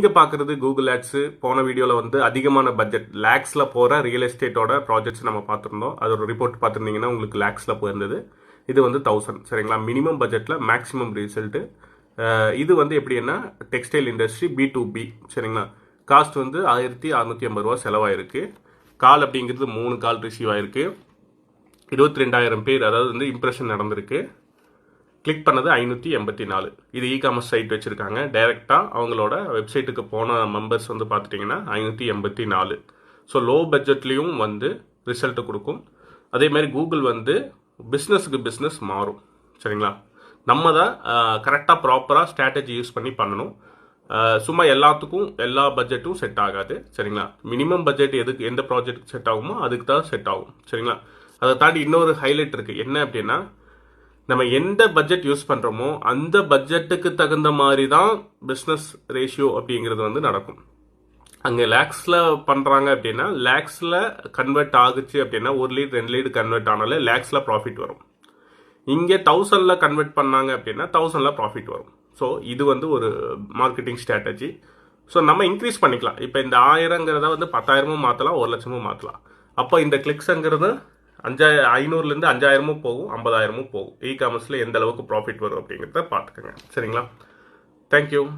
இங்கே பார்க்குறது Google ads போன வீடியோவில் வந்து அதிகமான பட்ஜெட் லேக்ஸில் போகிற ரியல் எஸ்டேட்டோட ப்ராஜெக்ட்ஸ் நம்ம பார்த்துருந்தோம். அதோட ரிப்போர்ட் பார்த்துருந்தீங்கன்னா உங்களுக்கு லேக்ஸில் போயிருந்தது. இது வந்து தௌசண்ட் சரிங்களா? மினிமம் பட்ஜெட்டில் மேக்ஸிமம் ரிசல்ட்டு இது வந்து எப்படின்னா textile industry B to B சரிங்களா? காஸ்ட் வந்து ஆயிரத்தி அறநூற்றி ஐம்பது ரூபா செலவாயிருக்கு. கால் அப்படிங்கிறது மூணு கால் ரிசீவ் ஆயிருக்கு. இருபத்தி ரெண்டாயிரம் பேர் அதாவது வந்து இம்ப்ரெஷன் நடந்திருக்கு. கிளிக் பண்ணது ஐநூற்றி எண்பத்தி நாலு. இது இ காமர்ஸ் சைட் வச்சுருக்காங்க டைரெக்டாக அவங்களோட வெப்சைட்டுக்கு போன மெம்பர்ஸ் வந்து பார்த்துட்டிங்கன்னா ஐநூற்றி எண்பத்தி நாலு. ஸோ லோ பட்ஜெட்லேயும் வந்து ரிசல்ட்டு கொடுக்கும். அதேமாதிரி கூகுள் வந்து பிஸ்னஸுக்கு பிஸ்னஸ் மாறும். சரிங்களா? நம்ம தான் கரெக்டாக ப்ராப்பராக ஸ்ட்ராட்டஜி யூஸ் பண்ணி பண்ணணும். சும்மா எல்லாத்துக்கும் எல்லா பட்ஜெட்டும் செட் ஆகாது. சரிங்களா? மினிமம் பட்ஜெட் எதுக்கு எந்த ப்ராஜெக்ட் செட் ஆகுமோ அதுக்கு தான் செட் ஆகும். சரிங்களா? அதை தாண்டி இன்னொரு ஹைலைட் இருக்குது என்ன அப்படின்னா நம்ம எந்த பட்ஜெட் யூஸ் பண்ணுறோமோ அந்த பட்ஜெட்டுக்கு தகுந்த மாதிரி தான் பிஸ்னஸ் ரேஷியோ அப்படிங்கிறது வந்து நடக்கும். அங்கே லேக்ஸில் பண்ணுறாங்க அப்படின்னா லேக்ஸில் கன்வெர்ட் ஆகுச்சு அப்படின்னா ஒரு லீட் ரெண்டு லீடு கன்வெர்ட் ஆனாலே லேக்ஸில் ப்ராஃபிட் வரும். இங்கே தௌசண்டில் கன்வெர்ட் பண்ணாங்க அப்படின்னா தௌசண்டில் ப்ராஃபிட் வரும். ஸோ இது வந்து ஒரு மார்க்கெட்டிங் ஸ்ட்ராட்டஜி ஸோ நம்ம இன்க்ரீஸ் பண்ணிக்கலாம். இப்போ இந்த ஆயிரங்கிறத வந்து பத்தாயிரமும் மாற்றலாம் ஒரு லட்சமும் மாற்றலாம் அப்போ இந்த கிளிக்ஸுங்கிறது அஞ்சாயிர ஐநூறுலேருந்து அஞ்சாயிரமும் போகும் ஐம்பதாயிரமும் போகும். இ காமர்ஸில் எந்த அளவுக்கு ப்ராஃபிட் வரும் அப்படிங்கிறத பார்த்துக்கோங்க. சரிங்களா? தேங்க்யூ